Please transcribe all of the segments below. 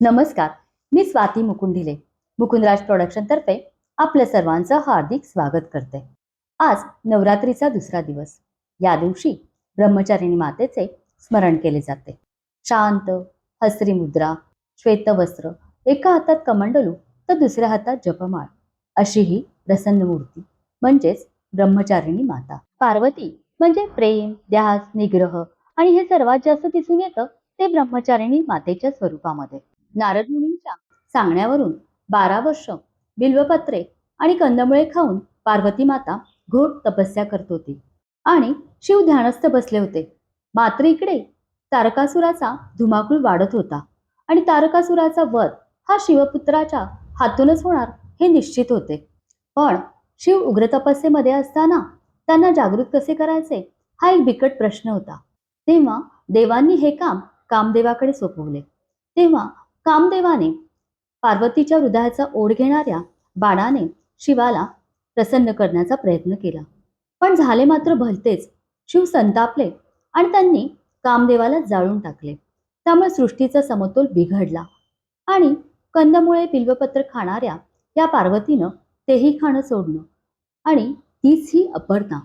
नमस्कार मी स्वाती मुकुंडिले मुकुंदराज प्रोडक्शन तर्फे आपल्या सर्वांचं हार्दिक स्वागत करते. आज नवरात्रीचा दुसरा दिवस. या दिवशी ब्रह्मचारिणी मातेचे स्मरण केले जाते. शांत हसरी मुद्रा श्वेतवस्त्र एका हातात कमंडलू तर दुसऱ्या हातात जपमाळ. अशी ही प्रसन्न मूर्ती म्हणजेच ब्रह्मचारिणी माता. पार्वती म्हणजे प्रेम ध्यास निग्रह आणि हे सर्वात जास्त दिसून येतं ते ब्रह्मचारिणी मातेच्या स्वरूपामध्ये. नारद मुनींच्या सांगण्यावरून बारा वर्ष बिल्वपत्रे आणि कंदमुळे खाऊन पार्वती माता घोर तपस्या करत होती. आणि शिव ध्यानस्थ बसले होते. मात्र इकडे तारकासुराचा धुमाकूळ वाढत होता आणि तारकासुराचा वध हा शिवपुत्राच्या हातूनच होणार हे निश्चित होते. पण शिव उग्र तपस्येमध्ये असताना त्यांना जागृत कसे करायचे हा एक बिकट प्रश्न होता. तेव्हा देवांनी हे काम कामदेवाकडे सोपवले. तेव्हा कामदेवाने पार्वतीच्या हृदयाचा ओढ घेणाऱ्या बाणाने शिवाला प्रसन्न करण्याचा प्रयत्न केला. पण झाले मात्र भलतेच. शिव संतापले आणि त्यांनी कामदेवाला जाळून टाकले. त्यामुळे सृष्टीचा समतोल बिघडला आणि कंदमुळे बिल्वपत्र खाणाऱ्या या पार्वतीनं तेही खाणं सोडणं आणि तीच ही अपर्णा.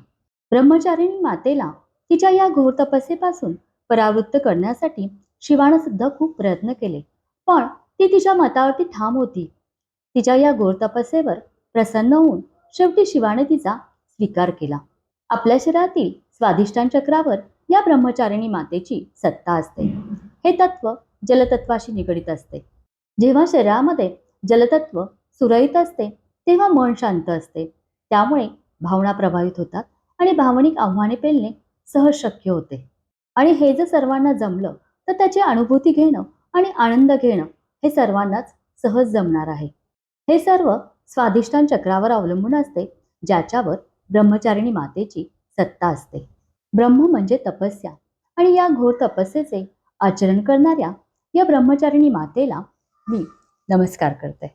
ब्रह्मचारिणी मातेला तिच्या या घोर तपस्येपासून परावृत्त करण्यासाठी शिवानं सुद्धा खूप प्रयत्न केले. पण ती तिच्या मतावरती ठाम होती. तिच्या या घोर तपस्येवर प्रसन्न होऊन शेवटी शिवाने तिचा स्वीकार केला. आपल्या शरीरातील स्वादिष्टान चक्रावर या ब्रह्मचारिणी मातेची सत्ता असते. हे तत्व जलतत्वाशी निगडित असते. जेव्हा शरीरामध्ये जलतत्व सुरळीत असते तेव्हा मन शांत असते. त्यामुळे भावना प्रभावित होतात आणि भावनिक आव्हाने पेलणे सहज शक्य होते. आणि हे जर सर्वांना जमलं तर त्याची अनुभूती घेणं आणि आनंद घेणं हे सर्वांनाच सहज जमणार आहे. हे सर्व स्वादिष्टान चक्रावर अवलंबून असते ज्याच्यावर ब्रह्मचारिणी मातेची सत्ता असते. ब्रह्म म्हणजे तपस्या आणि या घोर तपस्येचे आचरण करणाऱ्या या ब्रह्मचारिणी मातेला मी नमस्कार करते.